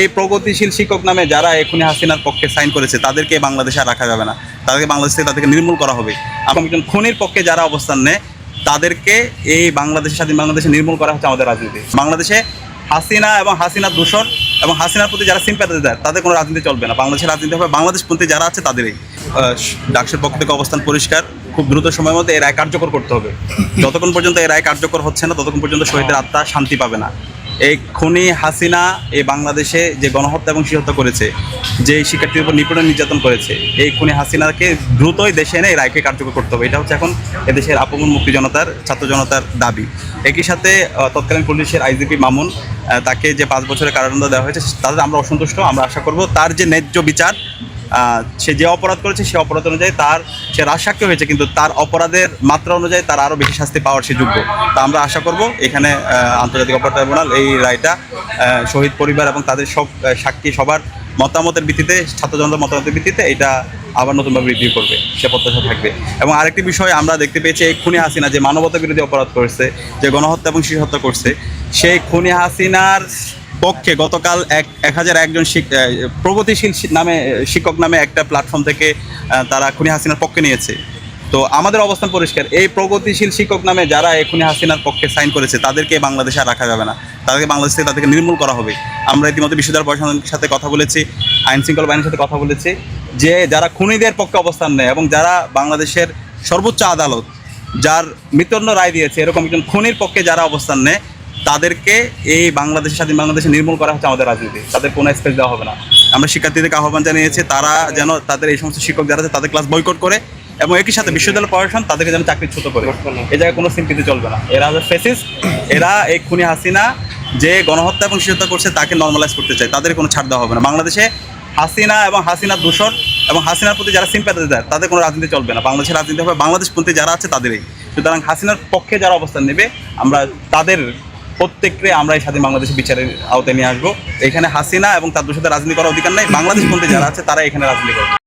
এই প্রগতিশীল শিক্ষক নামে যারা এখনই হাসিনার পক্ষে সাইন করেছে, তাদেরকে বাংলাদেশে আর রাখা যাবে না। তাদেরকে বাংলাদেশ থেকে তাদেরকে নির্মূল করা হবে। এবং একজন খুনির পক্ষে যারা অবস্থান নেয়, তাদেরকে এই বাংলাদেশের স্বাধীন বাংলাদেশে নির্মূল করা হচ্ছে আমাদের রাজনীতি। বাংলাদেশে হাসিনা এবং হাসিনার দূষণ এবং হাসিনার প্রতি যারা সিম্প্যাথি দেয়, তাদের কোনো রাজনীতি চলবে না। বাংলাদেশের রাজনীতি হবে বাংলাদেশ বাংলাদেশপন্থী যারা আছে তাদেরই। ডাকসের পক্ষ থেকে অবস্থান পরিষ্কার। খুব দ্রুত সময়ের মধ্যে এই রায় কার্যকর করতে হবে। যতক্ষণ পর্যন্ত এই রায় কার্যকর হচ্ছে না, ততক্ষণ পর্যন্ত শহীদের আত্মা শান্তি পাবে না। এই খুনি হাসিনা এই বাংলাদেশে যে গণহত্যা এবং শিহত্যা করেছে, যে শিক্ষার্থীর উপর নিপীড়ন নির্যাতন করেছে, এই খুনি হাসিনাকে দ্রুতই দেশে এনে এই রায়কে কার্যকর করতে হবে। এটা হচ্ছে এখন এদেশের আপমন মুক্তি জনতার, ছাত্র জনতার দাবি। একই সাথে তৎকালীন পুলিশের আইজিপি মামুন তাকে যে পাঁচ বছরের কারাদণ্ড দেওয়া হয়েছে, তাদের আমরা অসন্তুষ্ট, আমরা আশা করব তার যে ন্যায্য বিচার সে যে অপরাধ করেছে, সে অপরাধ অনুযায়ী তার, সে রাজসাক্ষ্য হয়েছে, কিন্তু তার অপরাধের মাত্রা অনুযায়ী তার আরও বেশি শাস্তি পাওয়ার সে যোগ্য। তা আমরা আশা করব এখানে আন্তর্জাতিক অপরাধ ট্রাইব্যুনাল এই রায়টা শহীদ পরিবার এবং তাদের সব সাক্ষী সবার মতামতের ভিত্তিতে ছাত্র জনতার মতামতের ভিত্তিতে এটা আবার নতুনভাবে রিভিউ করবে, সে প্রত্যাশা থাকবে। এবং আরেকটি বিষয় আমরা দেখতে পেয়েছি, এই খুনি হাসিনা যে মানবতা বিরোধী অপরাধ করেছে, যে গণহত্যা এবং শিশু হত্যা করছে, সেই খুনি হাসিনার পক্ষে গতকাল এক এক হাজার একজন প্রগতিশীল নামে, শিক্ষক নামে একটা প্ল্যাটফর্ম থেকে তারা খুনি হাসিনার পক্ষে নিয়েছে। তো আমাদের অবস্থান পরিষ্কার। এই প্রগতিশীল শিক্ষক নামে যারা এই খুনি হাসিনার পক্ষে সাইন করেছে, তাদেরকে বাংলাদেশে আর রাখা যাবে না। তাদেরকে বাংলাদেশ থেকে তাদেরকে নির্মূল করা হবে। আমরা ইতিমধ্যে বিশ্ববিদ্যালয় প্রশাসনের সাথে কথা বলেছি আইন শৃঙ্খলা বাহিনীর সাথে কথা বলেছি, যে যারা খুনিদের পক্ষে অবস্থান নেয় এবং যারা বাংলাদেশের সর্বোচ্চ আদালত, যার মৃত্যুদণ্ড রায় দিয়েছে, এরকম একজন খুনির পক্ষে যারা অবস্থান নেয় তাদেরকে এই বাংলাদেশের স্বাধীন বাংলাদেশে নির্মূল করা হচ্ছে আমাদের রাজনীতি। তাদের কোনো স্পেস দেওয়া হবে না। আমরা শিক্ষার্থীদেরকে আহ্বান জানিয়েছি, তারা যেন তাদের এই সমস্ত শিক্ষক যারা আছে, তাদের ক্লাস বয়কট করে এবং একই সাথে বিশ্ববিদ্যালয় প্রশাসন তাদেরকে যেন চাকরিচ্যুত করে। এই জায়গায় কোনো সিম্পিতি চলবে না। এরা ফেসিস এরা এই খুনি হাসিনা, যে গণহত্যা এবং শিশুহত্যা করছে, তাকে নর্মালাইজ করতে চায়। তাদের কোনো ছাড় দেওয়া হবে না। বাংলাদেশে হাসিনা এবং হাসিনার দূষণ এবং হাসিনার প্রতি যারা সিম্প্যাথি দেয়, তাদের কোনো রাজনীতি চলবে না। বাংলাদেশের রাজনীতি হবে, বাংলাদেশপন্থী যারা আছে, তাদেরই। সুতরাং হাসিনার পক্ষে যারা অবস্থান নেবে, আমরা তাদের প্রত্যেককে আমরা এই স্বাধীন বাংলাদেশের বিচারের আওতায় নিয়ে আসব। এখানে হাসিনা এবং তার সাথে রাজনীতি করার অধিকার নাই। বাংলাদেশ মধ্যে যারা আছে তারা এখানে রাজনীতি করবে।